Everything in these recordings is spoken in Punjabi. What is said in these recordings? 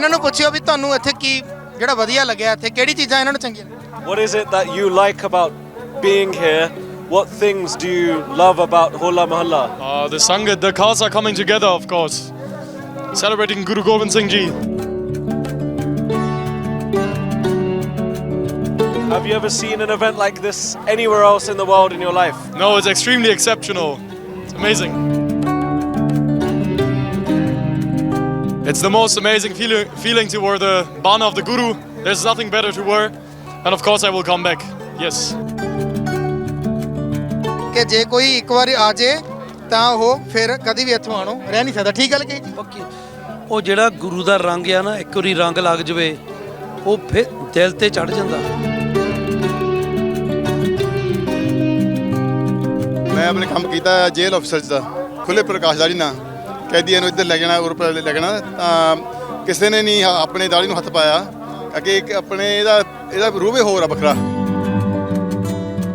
ਇਹਨਾਂ ਨੂੰ ਪੁੱਛਿਓ ਵੀ ਤੁਹਾਨੂੰ ਇੱਥੇ ਕੀ ਜਿਹੜਾ ਵਧੀਆ ਲੱਗਿਆ ਇੱਥੇ ਕਿਹੜੀ ਚੀਜ਼ਾਂ ਇਹਨਾਂ ਨੂੰ ਚੰਗੀਆਂ ਲੱਗੀਆਂ? What is it that you like about being here? What things do you love about Hola Mahalla? Uh, the Sangat, the cars are coming together, of course. Celebrating Guru Gobind Singh Ji. Have you ever seen an event like this anywhere else in the world in your life? No, it's extremely exceptional. It's amazing. It's the most amazing feeling, feeling to wear the bana of the Guru. There's nothing better to wear. And of course, I will come back. Yes. ਕਿ ਜੇ ਕੋਈ ਇੱਕ ਵਾਰੀ ਆ ਜੇ ਤਾਂ ਉਹ ਫਿਰ ਕਦੀ ਵੀ ਇੱਥੋਂ ਆਣੋ ਰਹਿ ਨਹੀਂ ਸਕਦਾ ਠੀਕ ਗੱਲ ਕਹੀ ਜੀ ਪੱਕੀ ਉਹ ਜਿਹੜਾ ਗੁਰੂ ਦਾ ਰੰਗ ਆ ਨਾ ਇੱਕ ਵਾਰੀ ਰੰਗ ਲੱਗ ਜਵੇ ਉਹ ਫਿਰ ਦਿਲ ਤੇ ਚੜ ਜਾਂਦਾ ਮੈਂ ਆਪਣੇ ਕੰਮ ਕੀਤਾ ਜੇਲ੍ਹ ਅਫਸਰ ਦਾ ਖੁੱਲੇ ਪ੍ਰਕਾਸ਼ ਦਾੜੀ ਨਾਲ ਕੈਦੀਆਂ ਨੂੰ ਇੱਧਰ ਲੈ ਜਾਣਾ ਉਰ ਪਰ ਲੈ ਜਾਣਾ ਤਾਂ ਕਿਸੇ ਨੇ ਨਹੀਂ ਆਪਣੇ ਦਾੜੀ ਨੂੰ ਹੱਥ ਪਾਇਆ। ਇੱਕ ਆਪਣੇ ਇਹਦਾ ਇਹਦਾ ਰੂਹ ਹੀ ਹੋਰ ਆ ਵੱਖਰਾ।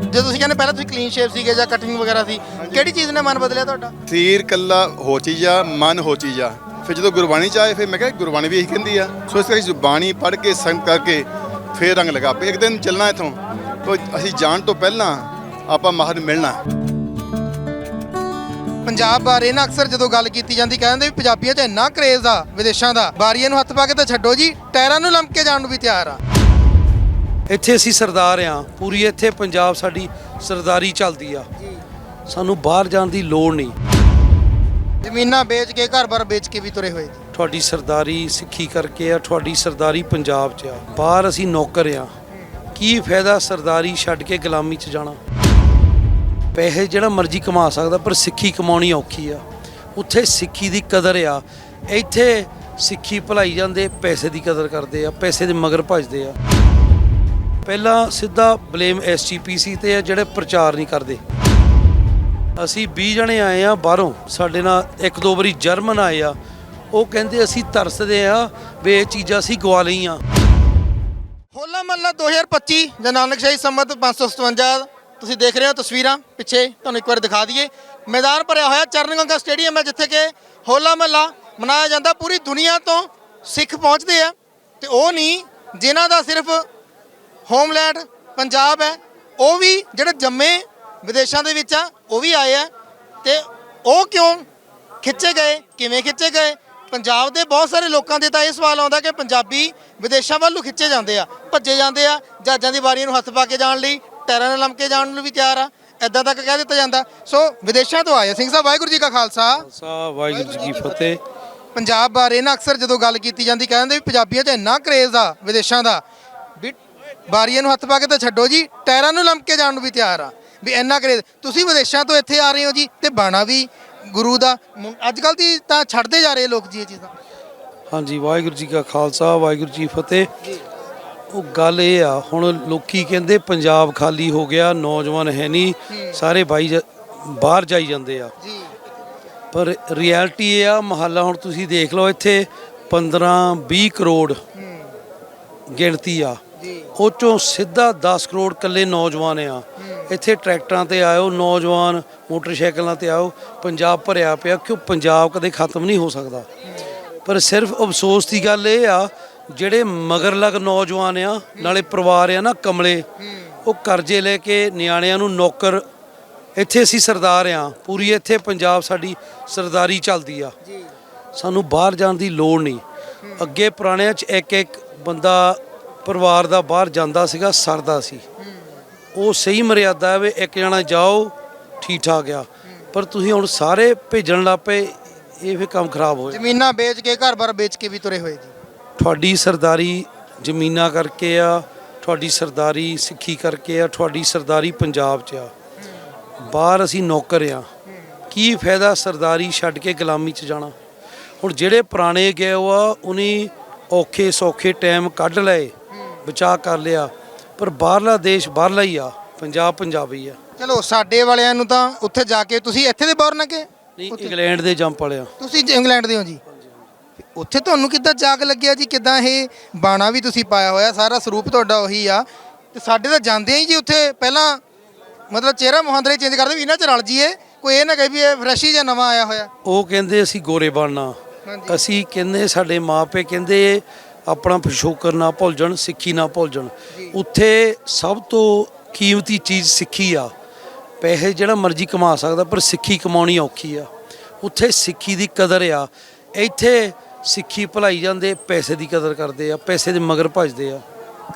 ਜੇ ਤੁਸੀਂ ਕਹਿੰਦੇ ਪਹਿਲਾਂ ਤੁਸੀਂ ਕਲੀਨ ਸ਼ੇਪ ਸੀਗੇ ਜਾਂ ਕਟਿੰਗ ਵਗੈਰਾ ਸੀ ਕਿਹੜੀ ਚੀਜ਼ ਨੇ ਮਨ ਬਦਲਿਆ ਤੁਹਾਡਾ? ਸਰੀਰ ਕੱਲਾ ਹੋ ਚੀਜ਼ ਆ ਮਨ ਹੋ ਚੀਜ਼ ਆ। ਫਿਰ ਜਦੋਂ ਗੁਰਬਾਣੀ ਚ ਆਏ ਫਿਰ ਮੈਂ ਕਿਹਾ ਗੁਰਬਾਣੀ ਵੀ ਇਹੀ ਕਹਿੰਦੀ ਆ। ਸੋ ਇਸ ਕਰਕੇ ਬਾਣੀ ਪੜ੍ਹ ਕੇ ਸੰਗ ਕਰਕੇ ਫਿਰ ਰੰਗ ਲਗਾ। ਪਏ ਇੱਕ ਦਿਨ ਚੱਲਣਾ ਇਥੋਂ। ਤੋ ਅਸੀਂ ਜਾਣ ਤੋਂ ਪਹਿਲਾਂ ਆਪਾਂ ਮਾਹਰ ਮਿਲਣਾ। ਪੰਜਾਬ ਬਾਰੇ ਨਾ ਅਕਸਰ ਜਦੋਂ ਗੱਲ ਕੀਤੀ ਜਾਂਦੀ ਕਹਿੰਦੇ ਵੀ ਪੰਜਾਬੀਆਂ 'ਚ ਇੰਨਾ ਕਰੇਜ਼ ਆ ਵਿਦੇਸ਼ਾਂ ਦਾ। ਬਾਰੀਆਂ ਨੂੰ ਹੱਥ ਪਾ ਕੇ ਤਾਂ ਛੱਡੋ ਜੀ ਟਾਇਰਾਂ ਨੂੰ ਲੰਮ ਕੇ ਜਾਣ ਨੂੰ ਵੀ ਤਿਆਰ ਆ। ਇੱਥੇ ਅਸੀਂ ਸਰਦਾਰ ਆ ਪੂਰੀ ਇੱਥੇ ਪੰਜਾਬ ਸਾਡੀ ਸਰਦਾਰੀ ਚੱਲਦੀ ਆ। ਸਾਨੂੰ ਬਾਹਰ ਜਾਣ ਦੀ ਲੋੜ ਨਹੀਂ। ਜ਼ਮੀਨਾਂ ਵੇਚ ਕੇ ਘਰ-ਬਾਰ ਵੇਚ ਕੇ ਵੀ ਤੁਰੇ ਹੋਏ ਜੀ। ਤੁਹਾਡੀ ਸਰਦਾਰੀ ਸਿੱਖੀ ਕਰਕੇ ਆ ਤੁਹਾਡੀ ਸਰਦਾਰੀ ਪੰਜਾਬ 'ਚ ਆ। ਬਾਹਰ ਅਸੀਂ ਨੌਕਰ ਆ ਕੀ ਫਾਇਦਾ ਸਰਦਾਰੀ ਛੱਡ ਕੇ ਗੁਲਾਮੀ 'ਚ ਜਾਣਾ? ਪੈਸੇ ਜਿਹੜਾ ਮਰਜ਼ੀ ਕਮਾ ਸਕਦਾ, ਪਰ ਸਿੱਖੀ ਕਮਾਉਣੀ ਔਖੀ ਆ। ਉੱਥੇ ਸਿੱਖੀ ਦੀ ਕਦਰ ਆ। ਇੱਥੇ ਸਿੱਖੀ ਭੁਲਾਈ ਜਾਂਦੇ, ਪੈਸੇ ਦੀ ਕਦਰ ਕਰਦੇ ਆ, ਪੈਸੇ ਦੇ ਮਗਰ ਭੱਜਦੇ ਆ। ਪਹਿਲਾਂ ਸਿੱਧਾ ਬਲੇਮ ਐਸਜੀਪੀਸੀ ਤੇ ਆ, ਜਿਹੜੇ ਪ੍ਰਚਾਰ ਨਹੀਂ ਕਰਦੇ। ਅਸੀਂ 20 ਜਣੇ ਆਏ ਆ ਬਾਹਰੋਂ, ਸਾਡੇ ਨਾਲ ਇੱਕ ਦੋ ਵਾਰੀ ਜਰਮਨ ਆਏ ਆ। ਉਹ ਕਹਿੰਦੇ ਅਸੀਂ ਤਰਸਦੇ ਆ ਵੀ ਇਹ ਚੀਜ਼ਾਂ ਅਸੀਂ ਗਵਾ ਲਈਆਂ। ਹੋਲਾ ਮਹੱਲਾ 2025 ਜਾਂ ਨਾਨਕਸ਼ਾਹੀ ਸੰਮਤ 557 ਤੁਸੀਂ ਦੇਖ ਰਹੇ ਹੋ ਤਸਵੀਰਾਂ, ਪਿੱਛੇ ਤੁਹਾਨੂੰ ਇੱਕ ਵਾਰ ਦਿਖਾ ਦਈਏ। ਮੈਦਾਨ ਭਰਿਆ ਹੋਇਆ ਚਰਨ ਗੰਗਾ ਸਟੇਡੀਅਮ ਹੈ, ਜਿੱਥੇ ਕਿ ਹੋਲਾ ਮਹੱਲਾ ਮਨਾਇਆ ਜਾਂਦਾ। ਪੂਰੀ ਦੁਨੀਆ ਤੋਂ ਸਿੱਖ ਪਹੁੰਚਦੇ ਆ ਤੇ ਉਹ ਨਹੀਂ, ਜਿਨ੍ਹਾਂ ਦਾ ਸਿਰਫ ਹੋਮਲੈਂਡ ਪੰਜਾਬ ਹੈ, ਉਹ ਵੀ ਜਿਹੜੇ ਜੰਮੇ ਵਿਦੇਸ਼ਾਂ ਦੇ ਵਿੱਚ ਆ, ਉਹ ਵੀ ਆਏ ਆ। ਤੇ ਉਹ ਕਿਉਂ ਖਿੱਚੇ ਗਏ, ਕਿਵੇਂ ਖਿੱਚੇ ਗਏ? ਪੰਜਾਬ ਦੇ ਬਹੁਤ ਸਾਰੇ ਲੋਕਾਂ ਦੇ ਤਾਂ ਇਹ ਸਵਾਲ ਆਉਂਦਾ ਕਿ ਪੰਜਾਬੀ ਵਿਦੇਸ਼ਾਂ ਵੱਲ ਨੂੰ ਖਿੱਚੇ ਜਾਂਦੇ ਆ, ਭੱਜੇ ਜਾਂਦੇ ਆ, ਜਹਾਜ਼ਾਂ ਦੀ ਵਾਰੀਆਂ ਨੂੰ ਹੱਥ ਪਾ ਕੇ ਜਾਣ ਲਈ ਟੈਰਾਂ ਨਾਲ ਲੰਮਕੇ ਜਾਣ ਨੂੰ ਵੀ ਤਿਆਰ ਆ ਐਦਾਂ ਤੱਕ ਕਹਿ ਦਿੱਤਾ ਜਾਂਦਾ। ਸੋ ਵਿਦੇਸ਼ਾਂ ਤੋਂ ਆਏ ਆ। ਸਿੰਘ ਸਾਹਿਬ ਵਾਹਿਗੁਰੂ ਜੀ ਕਾ ਖਾਲਸਾ। ਸਾ ਵਾਹਿਗੁਰੂ ਜੀ ਕੀ ਫਤਿਹ। ਪੰਜਾਬ ਬਾਰੇ ਨਾ ਅਕਸਰ ਜਦੋਂ ਗੱਲ ਕੀਤੀ ਜਾਂਦੀ ਕਹਿੰਦੇ ਵੀ ਪੰਜਾਬੀਆਂ 'ਚ ਇੰਨਾ ਕਰੇਜ਼ ਆ ਵਿਦੇਸ਼ਾਂ ਦਾ ਵੀ ਬਾਰੀਆਂ ਨੂੰ ਹੱਥ ਪਾ ਕੇ ਤਾਂ ਛੱਡੋ ਜੀ ਟਾਇਰਾਂ ਨੂੰ ਲੰਮ ਕੇ ਜਾਣ ਨੂੰ ਵੀ ਤਿਆਰ ਆ ਵੀ ਇੰਨਾ ਕਰੇਜ਼। ਤੁਸੀਂ ਵਿਦੇਸ਼ਾਂ ਤੋਂ ਇੱਥੇ ਆ ਰਹੇ ਹੋ ਜੀ ਤੇ ਬਾਣਾ ਵੀ ਗੁਰੂ ਦਾ ਅੱਜ ਕੱਲ ਦੀ ਤਾਂ ਛੱਡਦੇ ਜਾ ਰਹੇ ਲੋਕ ਜੀ ਇਹ ਚੀਜ਼ਾਂ। ਹਾਂਜੀ ਵਾਹਿਗੁਰੂ ਜੀ ਕਾ ਖਾਲਸਾ ਵਾਹਿਗੁਰੂ ਜੀ ਕੀ ਫਤਿਹ। ਉਹ ਗੱਲ ਇਹ ਆ ਹੁਣ ਲੋਕੀ ਕਹਿੰਦੇ ਪੰਜਾਬ ਖਾਲੀ ਹੋ ਗਿਆ ਨੌਜਵਾਨ ਹੈ ਨਹੀਂ ਸਾਰੇ ਬਾਈ ਜ- ਬਾਹਰ ਜਾਈ ਜਾਂਦੇ ਆ। ਜੀ। ਪਰ ਰਿਐਲਿਟੀ ਇਹ ਆ ਮਹੱਲਾ ਹੁਣ ਤੁਸੀਂ ਦੇਖ ਲਓ ਇੱਥੇ 15 20 ਕਰੋੜ ਗਿਣਤੀ ਆ। ਜੀ। ਉਹ ਚੋਂ ਸਿੱਧਾ 10 ਕਰੋੜ ਕੱਲੇ ਨੌਜਵਾਨ ਆ। ਇੱਥੇ ਟਰੈਕਟਰਾਂ ਤੇ ਆਇਓ ਨੌਜਵਾਨ ਮੋਟਰਸਾਈਕਲਾਂ ਤੇ ਆਓ ਪੰਜਾਬ ਭਰਿਆ ਪਿਆ ਕਿਉਂ ਪੰਜਾਬ ਕਦੇ ਖਤਮ ਨਹੀਂ ਹੋ ਸਕਦਾ। ਪਰ ਸਿਰਫ ਅਫਸੋਸ ਦੀ ਗੱਲ ਇਹ ਆ ਜਿਹੜੇ ਮਗਰ ਲਗ ਨੌਜਵਾਨ ਆ ਨਾਲੇ ਪਰਿਵਾਰ ਆ ਨਾ ਕਮਲੇ ਉਹ ਕਰਜ਼ੇ ਲੈ ਕੇ ਨਿਆਣਿਆਂ ਨੂੰ ਨੌਕਰ ਇੱਥੇ ਅਸੀਂ ਸਰਦਾਰ ਆ ਪੂਰੀ ਇੱਥੇ ਪੰਜਾਬ ਸਾਡੀ ਸਰਦਾਰੀ ਚੱਲਦੀ ਆ। ਸਾਨੂੰ ਬਾਹਰ ਜਾਣ ਦੀ ਲੋੜ ਨਹੀਂ। ਅੱਗੇ ਪੁਰਾਣਿਆਂ 'ਚ ਇੱਕ ਇੱਕ ਬੰਦਾ ਪਰਿਵਾਰ ਦਾ ਬਾਹਰ ਜਾਂਦਾ ਸੀਗਾ ਸਰਦਾ ਸੀ। ਉਹ ਸਹੀ ਮਰਿਆਦਾ ਹੈ ਵੀ ਇੱਕ ਜਣਾ ਜਾਓ ਠੀਕ ਠਾਕ ਆ। ਪਰ ਤੁਸੀਂ ਹੁਣ ਸਾਰੇ ਭੇਜਣ ਲੱਪੇ ਇਹ ਫਿਰ ਕੰਮ ਖਰਾਬ ਹੋ ਜ਼ਮੀਨਾਂ ਵੇਚ ਕੇ ਘਰ-ਬਾਰ ਵੇਚ ਕੇ ਵੀ ਤੁਰੇ ਹੋਏ ਜੀ। ਤੁਹਾਡੀ ਸਰਦਾਰੀ ਜ਼ਮੀਨਾਂ ਕਰਕੇ ਆ ਤੁਹਾਡੀ ਸਰਦਾਰੀ ਸਿੱਖੀ ਕਰਕੇ ਆ ਤੁਹਾਡੀ ਸਰਦਾਰੀ ਪੰਜਾਬ 'ਚ ਆ। ਬਾਹਰ ਅਸੀਂ ਨੌਕਰ ਆ। ਕੀ ਫਾਇਦਾ ਸਰਦਾਰੀ ਛੱਡ ਕੇ ਗੁਲਾਮੀ 'ਚ ਜਾਣਾ? ਹੁਣ ਜਿਹੜੇ ਪੁਰਾਣੇ ਗਏ ਆ ਉਨੀ ਔਖੇ ਸੌਖੇ ਟਾਈਮ ਕੱਢ ਲਏ ਬਚਾ ਕਰ ਲਿਆ। ਪਰ ਬਾਹਰਲਾ ਦੇਸ਼ ਬਾਹਰਲਾ ਹੀ ਆ ਪੰਜਾਬ ਪੰਜਾਬੀ ਆ। ਚਲੋ ਸਾਡੇ ਵਾਲਿਆਂ ਨੂੰ ਤਾਂ ਉੱਥੇ ਜਾ ਕੇ ਤੁਸੀਂ ਇੱਥੇ ਦੇ ਬੌਰਨ ਕਿ ਨਹੀਂ ਇੰਗਲੈਂਡ ਦੇ ਜੰਪ ਵਾਲਿਆ ਤੁਸੀਂ ਇੰਗਲੈਂਡ ਦੇ ਹੋ ਜੀ? ਉੱਥੇ ਤੁਹਾਨੂੰ ਕਿੱਦਾਂ ਜਾਗ ਲੱਗਿਆ ਜੀ? ਕਿੱਦਾਂ ਇਹ ਬਾਣਾ ਵੀ ਤੁਸੀਂ ਪਾਇਆ ਹੋਇਆ? ਸਾਰਾ ਸਰੂਪ ਤੁਹਾਡਾ ਉਹੀ ਆ। ਤੇ ਸਾਡੇ ਤਾਂ ਜਾਂਦੇ ਹੀ ਜੀ ਉੱਥੇ। ਪਹਿਲਾਂ ਮਤਲਬ ਚਿਹਰਾ ਮੁਹਾਂਦਰੇ ਚੇਂਜ ਕਰਦੇ ਵੀ ਇਹਨਾਂ ਚ ਰਲ ਜੀਏ ਕੋਈ ਇਹ ਨਾ ਕਹੇ ਵੀ ਇਹ ਫਰੈਸ਼ ਹੀ ਜਾਂ ਨਵਾਂ ਆਇਆ ਹੋਇਆ। ਉਹ ਕਹਿੰਦੇ ਅਸੀਂ ਗੋਰੇ ਬਣਨਾ ਹਾਂਜੀ। ਅਸੀਂ ਕਹਿੰਦੇ ਸਾਡੇ ਮਾਪੇ ਕਹਿੰਦੇ ਆਪਣਾ ਪਿਛੋਕਰ ਨਾ ਭੁੱਲ ਜਾਣ ਸਿੱਖੀ ਨਾ ਭੁੱਲ ਜਾਣ। ਉੱਥੇ ਸਭ ਤੋਂ ਕੀਮਤੀ ਚੀਜ਼ ਸਿੱਖੀ ਆ। ਪੈਸੇ ਜਿਹੜਾ ਮਰਜ਼ੀ ਕਮਾ ਸਕਦਾ ਪਰ ਸਿੱਖੀ ਕਮਾਉਣੀ ਔਖੀ ਆ। ਉੱਥੇ ਸਿੱਖੀ ਦੀ ਕਦਰ ਆ। ਇੱਥੇ ਸਿੱਖੀ ਭੁਲਾਈ ਜਾਂਦੇ ਪੈਸੇ ਦੀ ਕਦਰ ਕਰਦੇ ਆ ਪੈਸੇ ਦੇ ਮਗਰ ਭੱਜਦੇ ਆ।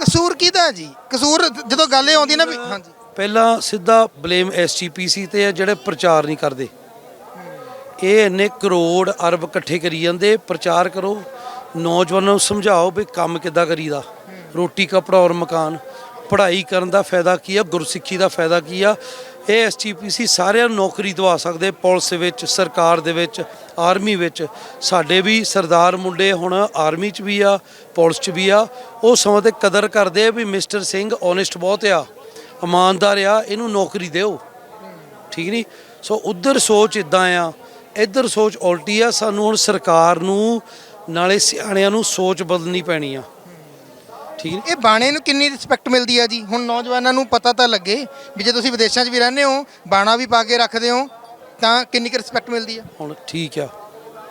ਕਸੂਰ ਕਿਹਦਾ ਹੈ ਜੀ? ਕਸੂਰ ਜਦੋਂ ਗੱਲ ਇਹ ਆਉਂਦੀ ਨਾ ਵੀ ਹਾਂਜੀ। ਪਹਿਲਾਂ ਸਿੱਧਾ ਬਲੇਮ ਐਸਜੀਪੀਸੀ ਤੇ ਆ ਜਿਹੜੇ ਪ੍ਰਚਾਰ ਨਹੀਂ ਕਰਦੇ। ਇਹ ਇੰਨੇ ਕਰੋੜ ਅਰਬ ਇਕੱਠੇ ਕਰੀ ਜਾਂਦੇ ਪ੍ਰਚਾਰ ਕਰੋ ਨੌਜਵਾਨਾਂ ਨੂੰ ਸਮਝਾਓ ਵੀ ਕੰਮ ਕਿੱਦਾਂ ਕਰੀਦਾ। ਰੋਟੀ ਕਪੜਾ ਔਰ ਮਕਾਨ। ਪੜ੍ਹਾਈ ਕਰਨ ਦਾ ਫਾਇਦਾ ਕੀ ਆ ਗੁਰਸਿੱਖੀ ਦਾ ਫਾਇਦਾ ਕੀ ਆ? ਇਹ ਐਸਜੀਪੀਸੀ ਸਾਰਿਆਂ ਨੂੰ ਨੌਕਰੀ ਦਵਾ ਸਕਦੇ ਪੁਲਿਸ ਵਿੱਚ ਸਰਕਾਰ ਦੇ ਵਿੱਚ ਆਰਮੀ ਵਿੱਚ। ਸਾਡੇ ਵੀ ਸਰਦਾਰ ਮੁੰਡੇ ਹੁਣ ਆਰਮੀ 'ਚ ਵੀ ਆ, ਪੁਲਿਸ 'ਚ ਵੀ ਆ। ਉਹ ਸਮਾਂ ਤੇ ਕਦਰ ਕਰਦੇ ਆ ਵੀ ਮਿਸਟਰ ਸਿੰਘ ਓਨੈਸਟ ਬਹੁਤ ਆ, ਇਮਾਨਦਾਰ ਆ, ਇਹਨੂੰ ਨੌਕਰੀ ਦਿਓ। ਠੀਕ ਨਹੀਂ ਸੋ ਉਧਰ ਸੋਚ ਇਦਾਂ ਆ, ਇੱਧਰ ਸੋਚ ਉਲਟੀ ਆ, ਸਾਨੂੰ ਹੁਣ ਸਰਕਾਰ ਨੂੰ, ਨਾਲੇ ਸਿਆਣਿਆਂ ਨੂੰ ਸੋਚ ਬਦਲਣੀ ਪੈਣੀ ਆ। ਠੀਕ ਨਹੀਂ ਇਹ ਬਾਣੇ ਨੂੰ ਕਿੰਨੀ ਰਿਸਪੈਕਟ ਮਿਲਦੀ ਆ ਜੀ? ਹੁਣ ਨੌਜਵਾਨਾਂ ਨੂੰ ਪਤਾ ਤਾਂ ਲੱਗੇ ਵੀ ਜੇ ਤੁਸੀਂ ਵਿਦੇਸ਼ਾਂ 'ਚ ਵੀ ਰਹਿੰਦੇ ਹੋ, ਬਾਣਾ ਵੀ ਪਾ ਕੇ ਰੱਖਦੇ ਹੋ ਤਾਂ ਕਿੰਨੀ ਕੁ ਰਿਸਪੈਕਟ ਮਿਲਦੀ ਆ? ਹੁਣ ਠੀਕ ਆ।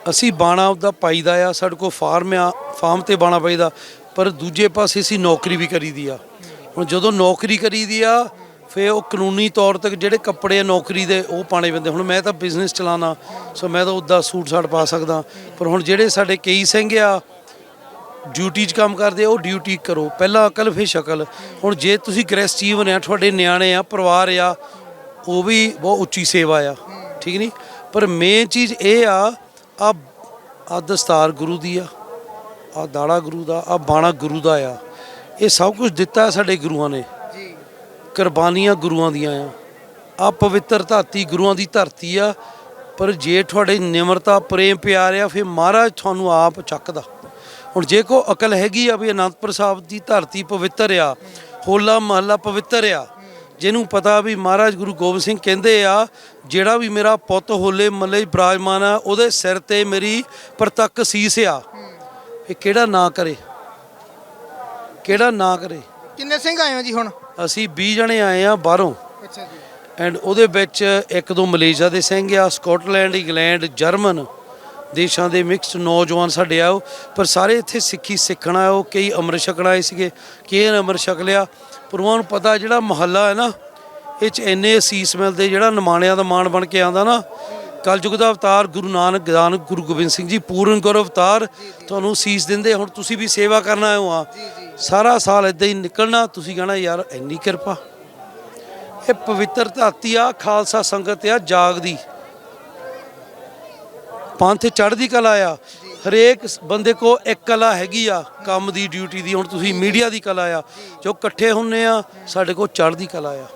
ਅਸੀਂ ਬਾਣਾ ਉਹਦਾ ਪਾਈਦਾ ਆ, ਸਾਡੇ ਕੋਲ ਫਾਰਮ ਆ, ਫਾਰਮ ਤੇ ਬਾਣਾ ਪਾਈਦਾ, ਪਰ ਦੂਜੇ ਪਾਸੇ ਅਸੀਂ ਨੌਕਰੀ ਵੀ ਕਰੀਦੀ ਆ। ਹੁਣ ਜਦੋਂ ਨੌਕਰੀ ਕਰੀਦੀ ਆ ਫੇ ਉਹ ਕਾਨੂੰਨੀ ਤੌਰ ਤੇ ਜਿਹੜੇ ਕੱਪੜੇ ਆ ਨੌਕਰੀ ਦੇ, ਉਹ ਪਾਣੇ ਪੈਂਦੇ। ਹੁਣ ਮੈਂ ਤਾਂ ਬਿਜ਼ਨਸ ਚਲਾਣਾ ਸੋ ਮੈਂ ਤਾਂ ਉੱਦਾਂ ਸੂਟ ਸਾਟ ਪਾ ਸਕਦਾ। ਪਰ ਹੁਣ ਜਿਹੜੇ ਸਾਡੇ ਕਈ ਸਿੰਘ ਆ ਡਿਊਟੀ 'ਚ ਕੰਮ ਕਰਦੇ ਆ ਉਹ ਡਿਊਟੀ ਕਰੋ। ਪਹਿਲਾਂ ਅਕਲ, ਫਿਰ ਸ਼ਕਲ। ਹੁਣ ਜੇ ਤੁਸੀਂ ਗ੍ਰੈਸਟੀਵ ਨੇ ਤੁਹਾਡੇ ਨਿਆਣੇ ਆ, ਪਰਿਵਾਰ ਆ, ਉਹ ਵੀ ਬਹੁਤ ਉੱਚੀ ਸੇਵਾ ਆ। ਠੀਕ ਨਹੀਂ? ਪਰ ਮੇਨ ਚੀਜ਼ ਇਹ ਆ ਆ ਆ ਦਸਤਾਰ ਗੁਰੂ ਦੀ ਆ ਆ ਦਾੜਾ ਗੁਰੂ ਦਾ ਆ ਬਾਣਾ ਗੁਰੂ ਦਾ ਆ। ਇਹ ਸਭ ਕੁਝ ਦਿੱਤਾ ਸਾਡੇ ਗੁਰੂਆਂ ਨੇ। ਜੀ। ਕੁਰਬਾਨੀਆਂ ਗੁਰੂਆਂ ਦੀਆਂ ਆ। ਆ ਪਵਿੱਤਰ ਧਰਤੀ ਗੁਰੂਆਂ ਦੀ ਧਰਤੀ ਆ ਪਰ ਜੇ ਤੁਹਾਡੇ ਨਿਮਰਤਾ ਪ੍ਰੇਮ ਪਿਆਰ ਆ ਫਿਰ ਮਹਾਰਾਜ ਤੁਹਾਨੂੰ ਆਪ ਚੱਕਦਾ। ਹੁਣ ਜੇ ਕੋ ਅਕਲ ਹੈਗੀ ਆ ਵੀ ਅਨੰਦਪੁਰ ਸਾਹਿਬ ਦੀ ਧਰਤੀ ਪਵਿੱਤਰ ਆ ਹੋਲਾ ਮਹੱਲਾ ਪਵਿੱਤਰ ਆ ਜਿਹਨੂੰ ਪਤਾ ਵੀ ਮਹਾਰਾਜ ਗੁਰੂ ਗੋਬਿੰਦ ਸਿੰਘ ਕਹਿੰਦੇ ਆ ਜਿਹੜਾ ਵੀ ਮੇਰਾ ਪੁੱਤ ਹੋਲੇ ਮਹੱਲੇ 'ਚ ਬਿਰਾਜਮਾਨ ਆ ਉਹਦੇ ਸਿਰ ਤੇ ਮੇਰੀ ਪ੍ਰਤੱਖ ਸੀਸ ਆ। ਇਹ ਕਿਹੜਾ ਨਾ ਕਰੇ? ਕਿਹੜਾ ਨਾ ਕਰੇ? ਕਿੰਨੇ ਸਿੰਘ ਆਏ ਹੋ ਜੀ ਹੁਣ? ਅਸੀਂ 20 ਜਣੇ ਆਏ ਆ ਬਾਹਰੋਂ। ਅੱਛਾ ਜੀ। ਐਂਡ ਉਹਦੇ ਵਿੱਚ ਇੱਕ ਦੋ ਮਲੇਸ਼ੀਆ ਦੇ ਸਿੰਘ ਆ ਸਕਾਟਲੈਂਡ ਇੰਗਲੈਂਡ ਜਰਮਨ ਦੇਸ਼ਾਂ ਦੇ ਮਿਕਸਡ ਨੌਜਵਾਨ ਸਾਡੇ ਆਓ ਪਰ ਸਾਰੇ ਇੱਥੇ ਸਿੱਖੀ ਸਿੱਖਣਾ ਆਓ ਕਈ ਅੰਮ੍ਰਿਤ ਛਕਣਾ ਆਏ ਸੀਗੇ ਕਿ ਨੇ ਅੰਮ੍ਰਿਤ ਛਕ ਲਿਆ? ਪਰ ਨੂੰ ਪਤਾ ਜਿਹੜਾ ਮੁਹੱਲਾ ਹੈ ਨਾ, ਇਹ ਚ ਇੰਨੇ ਅਸੀਸ ਮਿਲਦੇ ਜਿਹੜਾ ਨਿਮਾਣਿਆਂ ਦਾ ਮਾਣ ਬਣ ਕੇ ਆਂਦਾ ਨਾ। ਕਲਯੁਗ ਦਾ ਅਵਤਾਰ ਗੁਰੂ ਨਾਨਕ ਗਿਆਨ ਗੁਰੂ ਗੋਬਿੰਦ ਸਿੰਘ ਜੀ, ਪੂਰਨ ਗੁਰ ਅਵਤਾਰ ਤੁਹਾਨੂੰ ਸੀਸ ਦਿੰਦੇ ਹੁਣ ਤੁਸੀਂ ਵੀ ਸੇਵਾ ਕਰਨ ਆਏ ਹੋ ਆ। ਸਾਰਾ ਸਾਲ ਇਦਾਂ ਹੀ ਨਿਕਲਣਾ, ਤੁਸੀਂ ਕਹਣਾ, ਯਾਰ, ਇੰਨੀ ਕਿਰਪਾ। ਇਹ ਪਵਿੱਤਰ ਧਰਤੀ ਆ, ਖਾਲਸਾ ਸੰਗਤ ਆ, ਜਾਗਦੀ। ਪੰਥ ਚੜ੍ਹਦੀ ਕਲਾ ਆ। ਹਰੇਕ ਬੰਦੇ ਕੋ ਇੱਕ ਕਲਾ ਹੈਗੀ ਆ ਕੰਮ ਦੀ ਡਿਊਟੀ ਦੀ ਹੁਣ ਤੁਸੀਂ ਮੀਡੀਆ ਦੀ ਕਲਾ ਆ ਜੋ ਇਕੱਠੇ ਹੁੰਨੇ ਆ ਸਾਡੇ ਕੋ ਚੜ੍ਹਦੀ ਕਲਾ ਆ।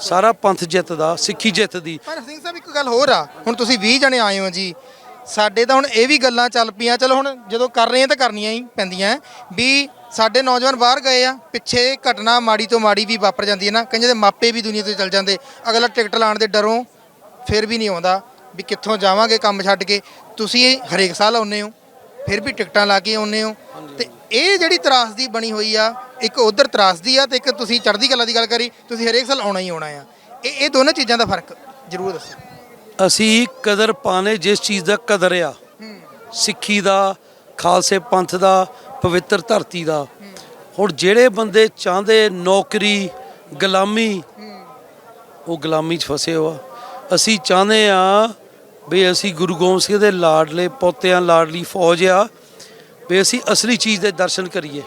ਸਾਰਾ ਪੰਥ ਜਿੱਤਦਾ ਸਿੱਖੀ ਜਿੱਤਦੀ ਪਰ ਸਿੰਘ ਸਾਹਿਬ ਇੱਕ ਗੱਲ ਹੋਰ ਆ ਹੁਣ ਤੁਸੀਂ 20 ਜਣੇ ਆਏ ਹੋ ਜੀ ਸਾਡੇ ਤਾਂ ਹੁਣ ਇਹ ਵੀ ਗੱਲਾਂ ਚੱਲ ਪਈਆਂ ਚਲੋ ਹੁਣ ਜਦੋਂ ਕਰ ਰਹੇ ਆ ਤਾਂ ਕਰਨੀਆਂ ਹੀ ਪੈਂਦੀਆਂ ਵੀ ਸਾਡੇ ਨੌਜਵਾਨ ਬਾਹਰ ਗਏ ਆ ਪਿੱਛੇ ਘਟਨਾ ਮਾੜੀ ਤੋਂ ਮਾੜੀ ਵੀ ਵਾਪਰ ਜਾਂਦੀ ਹੈ ਨਾ ਕਈਆਂ ਦੇ ਮਾਪੇ ਵੀ ਦੁਨੀਆ ਤੋਂ ਚਲ ਜਾਂਦੇ ਅਗਲਾ ਟਿਕਟ ਲਾਣ ਦੇ ਡਰੋਂ ਫਿਰ ਵੀ ਨਹੀਂ ਆਉਂਦਾ। ਵੀ ਕਿੱਥੋਂ ਜਾਵਾਂਗੇ ਕੰਮ ਛੱਡ ਕੇ? ਤੁਸੀਂ ਹਰੇਕ ਸਾਲ ਆਉਂਦੇ ਹੋ ਫਿਰ ਵੀ ਟਿਕਟਾਂ ਲਾ ਕੇ ਆਉਂਦੇ ਹੋ। ਤੇ ਇਹ ਜਿਹੜੀ ਤਰਾਸਦੀ ਬਣੀ ਹੋਈ ਆ ਇੱਕ ਉਧਰ ਤਰਾਸਦੀ ਆ ਤੇ ਇੱਕ ਤੁਸੀਂ ਚੜ੍ਹਦੀ ਕਲਾ ਦੀ ਗੱਲ ਕਰੀ ਤੁਸੀਂ ਹਰੇਕ ਸਾਲ ਆਉਣਾ ਹੀ ਆਉਣਾ ਆ। ਇਹ ਇਹ ਦੋਨੋਂ ਚੀਜ਼ਾਂ ਦਾ ਫ਼ਰਕ ਜ਼ਰੂਰ ਦੱਸੋ। ਅਸੀਂ ਕਦਰ ਪਾਣੇ ਜਿਸ ਚੀਜ਼ ਦਾ ਕਦਰ ਆ ਸਿੱਖੀ ਦਾ ਖਾਲਸੇ ਪੰਥ ਦਾ ਪਵਿੱਤਰ ਧਰਤੀ ਦਾ। ਹੁਣ ਜਿਹੜੇ ਬੰਦੇ ਚਾਹੁੰਦੇ ਨੌਕਰੀ ਗੁਲਾਮੀ ਉਹ ਗੁਲਾਮੀ 'ਚ ਫਸੇ ਹੋਆ। ਅਸੀਂ ਚਾਹੁੰਦੇ ਆ ਵੀ ਅਸੀਂ ਗੁਰੂ ਗੋਬਿੰਦ ਸਿੰਘ ਦੇ ਲਾਡਲੇ ਪੋਤਿਆਂ ਲਾਡਲੀ ਫੌਜ ਆ। ਵੀ ਅਸੀਂ ਅਸਲੀ ਚੀਜ਼ ਦੇ ਦਰਸ਼ਨ ਕਰੀਏ।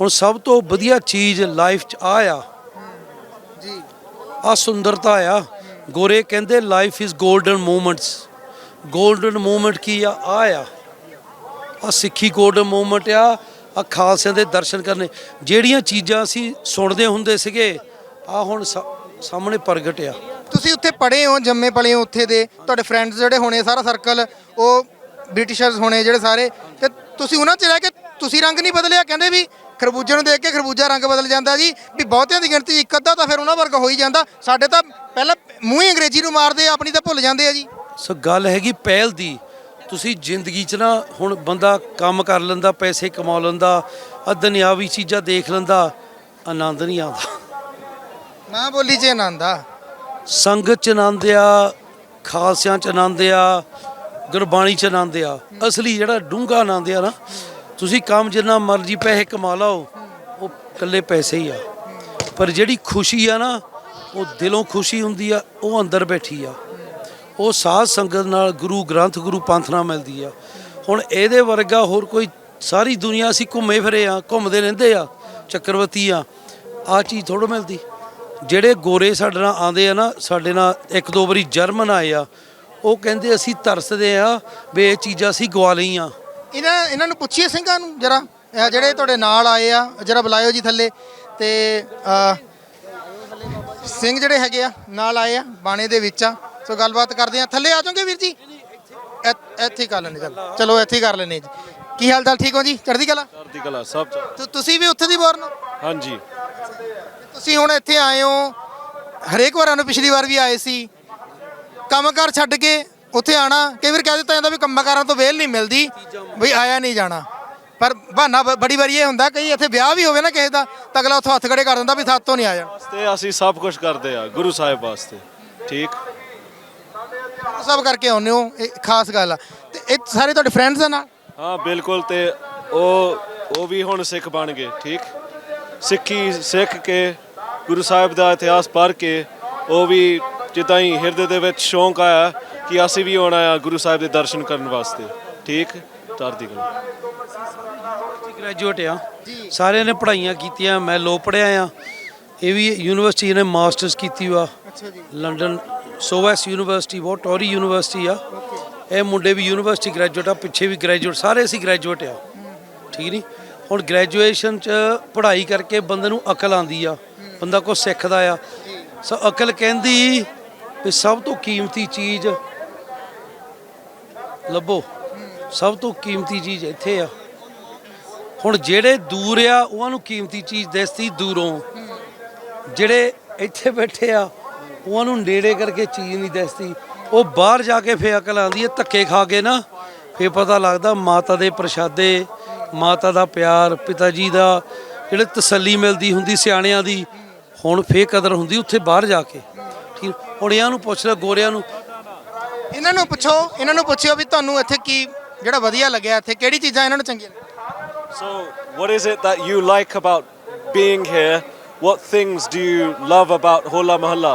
ਹੁਣ ਸਭ ਤੋਂ ਵਧੀਆ ਚੀਜ਼ ਲਾਈਫ 'ਚ ਆ ਆ। ਆ ਸੁੰਦਰਤਾ ਆ। ਗੋਰੇ ਕਹਿੰਦੇ life is golden moments. Golden moment ਕੀ ਆ? ਆ ਆ। ਆ ਸਿੱਖੀ 골ਡਨ ਮੂਮੈਂਟ ਆ। ਆ ਖਾਲਸਿਆਂ ਦੇ ਦਰਸ਼ਨ ਕਰਨੇ। ਜਿਹੜੀਆਂ ਚੀਜ਼ਾਂ ਅਸੀਂ ਸੁਣਦੇ ਹੁੰਦੇ ਸੀਗੇ ਆ ਹੁਣ ਸਾਹਮਣੇ ਪ੍ਰਗਟ ਆ। ਤੁਸੀਂ ਉੱਥੇ ਪੜ੍ਹੇ ਹੋ ਜੰਮੇ ਪਲੇ ਹੋ ਉੱਥੇ ਦੇ ਤੁਹਾਡੇ ਫਰੈਂਡਸ ਜਿਹੜੇ ਹੋਣੇ ਸਾਰਾ ਸਰਕਲ ਉਹ ਬ੍ਰਿਟਿਸ਼ਰਸ ਹੋਣੇ ਜਿਹੜੇ ਸਾਰੇ ਤੇ ਤੁਸੀਂ ਉਹਨਾਂ 'ਚ ਰਹਿ ਕੇ ਤੁਸੀਂ ਰੰਗ ਨਹੀਂ ਬਦਲਿਆ ਕਹਿੰਦੇ ਵੀ ਖਰਬੂਜੇ ਨੂੰ ਦੇਖ ਕੇ ਖਰਬੂਜਾ ਰੰਗ ਬਦਲ ਜਾਂਦਾ ਜੀ ਵੀ ਬਹੁਤਿਆਂ ਦੀ ਗਿਣਤੀ 'ਚ ਇੱਕ ਅੱਧਾ ਤਾਂ ਫਿਰ ਉਹਨਾਂ ਵਰਗਾ ਹੋ ਹੀ ਜਾਂਦਾ ਸਾਡੇ ਤਾਂ ਪਹਿਲਾਂ ਮੂੰਹ ਹੀ ਅੰਗਰੇਜ਼ੀ ਨੂੰ ਮਾਰਦੇ ਆ ਆਪਣੀ ਤਾਂ ਭੁੱਲ ਜਾਂਦੇ ਆ ਜੀ। ਸੋ ਗੱਲ ਹੈਗੀ ਪਹਿਲ ਦੀ ਤੁਸੀਂ ਜ਼ਿੰਦਗੀ 'ਚ ਨਾ ਹੁਣ ਬੰਦਾ ਕੰਮ ਕਰ ਲੈਂਦਾ ਪੈਸੇ ਕਮਾ ਲੈਂਦਾ ਆ ਦੁਨਿਆਵੀ ਚੀਜ਼ਾਂ ਦੇਖ ਲੈਂਦਾ ਆਨੰਦ ਨਹੀਂ ਆਉਂਦਾ। ਨਾ ਬੋਲੀ 'ਚ ਆਨੰਦ ਆ। ਸੰਗਤ ਚ ਆਨੰਦ ਆ, ਖਾਲਸਿਆਂ ਚ ਆਨੰਦ ਆ, ਗੁਰਬਾਣੀ ਚ ਆਨੰਦ ਆ। ਅਸਲੀ ਜਿਹੜਾ ਡੂੰਘਾ ਆਨੰਦ ਆ ਨਾ, ਤੁਸੀਂ ਕੰਮ ਜਿੰਨਾ ਮਰਜ਼ੀ ਪੈਸੇ ਕਮਾ ਲਓ, ਉਹ ਇਕੱਲੇ ਪੈਸੇ ਹੀ ਆ। ਪਰ ਜਿਹੜੀ ਖੁਸ਼ੀ ਆ ਨਾ, ਉਹ ਦਿਲੋਂ ਖੁਸ਼ੀ ਹੁੰਦੀ ਆ, ਉਹ ਅੰਦਰ ਬੈਠੀ ਆ। ਉਹ ਸਾਧ ਸੰਗਤ ਨਾਲ ਗੁਰੂ ਗ੍ਰੰਥ, ਗੁਰੂ ਪੰਥ ਨਾਲ ਮਿਲਦੀ ਆ। ਹੁਣ ਇਹਦੇ ਵਰਗਾ ਹੋਰ ਕੋਈ ਸਾਰੀ ਦੁਨੀਆ ਅਸੀਂ ਘੁੰਮੇ ਫਿਰੇ ਆ, ਘੁੰਮਦੇ ਰਹਿੰਦੇ ਆ ਚੱਕਰਵਤੀ ਆ ਆ ਚੀਜ਼ ਥੋੜ੍ਹਾ ਮਿਲਦੀ। ਜਿਹੜੇ ਗੋਰੇ ਸਾਡੇ ਨਾਲ ਆਉਂਦੇ ਆ ਨਾ ਸਾਡੇ ਨਾਲ ਇੱਕ ਦੋ ਵਾਰੀ ਜਰਮਨ ਆਏ ਆ ਉਹ ਕਹਿੰਦੇ ਅਸੀਂ ਤਰਸਦੇ ਆ ਵੀ ਇਹ ਚੀਜ਼ਾਂ ਅਸੀਂ ਗਵਾ ਲਈਆਂ। ਇਹਨਾਂ ਇਹਨਾਂ ਨੂੰ ਪੁੱਛੀਏ ਸਿੰਘਾਂ ਨੂੰ ਜਰਾ ਜਿਹੜੇ ਤੁਹਾਡੇ ਨਾਲ ਆਏ ਆ ਜਰਾ ਬੁਲਾਇਓ ਜੀ ਥੱਲੇ ਤੇ ਸਿੰਘ ਜਿਹੜੇ ਹੈਗੇ ਆ ਨਾਲ ਆਏ ਆ ਬਾਣੇ ਦੇ ਵਿੱਚ ਆ। ਸੋ ਗੱਲਬਾਤ ਕਰਦੇ ਆ। ਥੱਲੇ ਆ ਜਾਓਗੇ ਵੀਰ ਜੀ? ਇੱਥ- ਇੱਥੇ ਹੀ ਕਰ ਲੈਣੇ ਚੱਲ। ਚਲੋ ਇੱਥੇ ਹੀ ਕਰ ਲੈਣੇ ਜੀ। ਕੀ ਹਾਲ ਚਾਲ ਠੀਕ ਹੋ ਜੀ? ਚੜ੍ਹਦੀ ਕਲਾ? ਚੜ੍ਹਦੀ ਕਲਾ ਸਭ ਤੁਸੀਂ ਵੀ ਉੱਥੇ ਦੀ ਬੋਰਨ ਹੋ? ਹਾਂਜੀ। ਤੁਸੀਂ ਹੁਣ ਇੱਥੇ ਆਏ ਹੋ ਹਰੇਕ ਵਾਰਾਂ ਨੂੰ ਪਿਛਲੀ ਵਾਰ ਵੀ ਆਏ ਸੀ। ਕੰਮਕਾਰ ਛੱਡ ਕੇ ਉੱਥੇ ਆਣਾ ਕਈ ਵਾਰ ਕਹਿ ਦਿੱਤਾ ਜਾਂਦਾ ਵੀ ਕੰਮਕਾਰਾਂ ਤੋਂ ਵੇਲ ਨਹੀਂ ਮਿਲਦੀ ਵੀ ਆਇਆ ਨਹੀਂ ਜਾਣਾ। ਪਰ ਬਹਾਨਾ ਬ- ਬੜੀ ਵਾਰੀ ਇਹ ਹੁੰਦਾ ਕਈ ਇੱਥੇ ਵਿਆਹ ਵੀ ਹੋਵੇ ਨਾ ਕਿਸੇ ਦਾ ਤਾਂ ਅਗਲਾ ਉੱਥੋਂ ਹੱਥ ਖੜੇ ਕਰ ਦਿੰਦਾ ਵੀ ਸਾਤੋਂ ਨਹੀਂ ਆਇਆ। ਤੇ ਅਸੀਂ ਸਭ ਕੁਝ ਕਰਦੇ ਆ ਗੁਰੂ ਸਾਹਿਬ ਵਾਸਤੇ। ਠੀਕ? ਸਭ ਕਰਕੇ ਆਉਂਦੇ ਹੋ ਇਹ ਖਾਸ ਗੱਲ ਆ। ਤੇ ਇਹ ਸਾਰੇ ਤੁਹਾਡੇ ਫਰੈਂਡਸ ਆ ਨਾਲ ਹਾਂ ਬਿਲਕੁਲ ਤੇ ਉਹ ਉਹ ਵੀ ਹੁਣ ਸਿੱਖ ਬਣ ਗਏ ਠੀਕ? ਸਿੱਖੀ ਸਿੱਖ ਕੇ ਗੁਰੂ ਸਾਹਿਬ ਦਾ ਇਤਿਹਾਸ ਪੜ੍ਹ ਕੇ ਉਹ ਵੀ ਜਿੱਦਾਂ ਹੀ ਹਿਰਦੇ ਦੇ ਵਿੱਚ ਸ਼ੌਂਕ ਆਇਆ ਕਿ ਅਸੀਂ ਵੀ ਆਉਣਾ ਆ ਗੁਰੂ ਸਾਹਿਬ ਦੇ ਦਰਸ਼ਨ ਕਰਨ ਵਾਸਤੇ। ਠੀਕ? ਚੜ੍ਹਦੀ ਕਲਾ। ਗ੍ਰੈਜੂਏਟ ਆ। ਸਾਰਿਆਂ ਨੇ ਪੜ੍ਹਾਈਆਂ ਕੀਤੀਆਂ ਮੈਂ ਲੋ ਪੜ੍ਹਿਆ ਆ। ਇਹ ਵੀ ਯੂਨੀਵਰਸਿਟੀ ਨੇ ਮਾਸਟਰਸ ਕੀਤੀ ਵਾ। ਅੱਛਾ ਜੀ। ਲੰਡਨ ਸੋਵੈਸ ਯੂਨੀਵਰਸਿਟੀ ਬਹੁਤ ਟੌਰੀ ਯੂਨੀਵਰਸਿਟੀ ਆ। ਇਹ ਮੁੰਡੇ ਵੀ ਯੂਨੀਵਰਸਿਟੀ ਗ੍ਰੈਜੂਏਟ ਆ ਪਿੱਛੇ ਵੀ ਗ੍ਰੈਜੂਏਟ ਸਾਰੇ ਅਸੀਂ ਗ੍ਰੈਜੂਏਟ ਆ। ਠੀਕ ਨਹੀਂ ਹੁਣ ਗ੍ਰੈਜੂਏਸ਼ਨ ਚ ਪੜ੍ਹਾਈ ਕਰਕੇ ਬੰਦੇ ਨੂੰ ਅਕਲ ਆਂਦੀ ਆ। ਬੰਦਾ ਕੁਝ ਸਿੱਖਦਾ ਆ। ਸੋ ਅਕਲ ਕਹਿੰਦੀ ਵੀ ਸਭ ਤੋਂ ਕੀਮਤੀ ਚੀਜ਼ ਲੱਭੋ। ਸਭ ਤੋਂ ਕੀਮਤੀ ਚੀਜ਼ ਇੱਥੇ ਆ। ਹੁਣ ਜਿਹੜੇ ਦੂਰ ਆ, ਉਹਨਾਂ ਨੂੰ ਕੀਮਤੀ ਚੀਜ਼ ਦਿਸਦੀ ਦੂਰੋਂ। ਜਿਹੜੇ ਇੱਥੇ ਬੈਠੇ ਆ, ਉਹਨਾਂ ਨੂੰ ਨੇੜੇ ਕਰਕੇ ਚੀਜ਼ ਨਹੀਂ ਦਿਸਦੀ। ਉਹ ਬਾਹਰ ਜਾ ਕੇ ਫੇ ਅਕਲ ਆਉਂਦੀ ਹੈ ਧੱਕੇ ਖਾ ਕੇ ਨਾ। ਫੇ ਪਤਾ ਲੱਗਦਾ ਮਾਤਾ ਦੇ ਪ੍ਰਸ਼ਾਦੇ, ਮਾਤਾ ਦਾ ਪਿਆਰ, ਪਿਤਾ ਜੀ ਦਾ ਜਿਹੜੇ ਤਸੱਲੀ ਮਿਲਦੀ ਹੁੰਦੀ ਸਿਆਣਿਆਂ ਦੀ ਹੁਣ ਫੇ ਕਦਰ ਹੁੰਦੀ ਉੱਥੇ ਬਾਹਰ ਜਾ ਕੇ ਠੀਕ ਹੁਣ ਇਹਨਾਂ ਨੂੰ ਪੁੱਛ ਲੈ ਗੋਰਿਆਂ ਨੂੰ ਇਹਨਾਂ ਨੂੰ ਪੁੱਛੋ ਇਹਨਾਂ ਨੂੰ ਪੁੱਛਿਓ ਵੀ ਤੁਹਾਨੂੰ ਇੱਥੇ ਕੀ ਜਿਹੜਾ ਵਧੀਆ ਲੱਗਿਆ ਇੱਥੇ ਕਿਹੜੀ ਚੀਜ਼ਾਂ ਇਹਨਾਂ ਨੂੰ ਚੰਗੀਆਂ ਲੱਗੀਆਂ So, what is it that you like about being here? What things do you love about Hola Mahalla?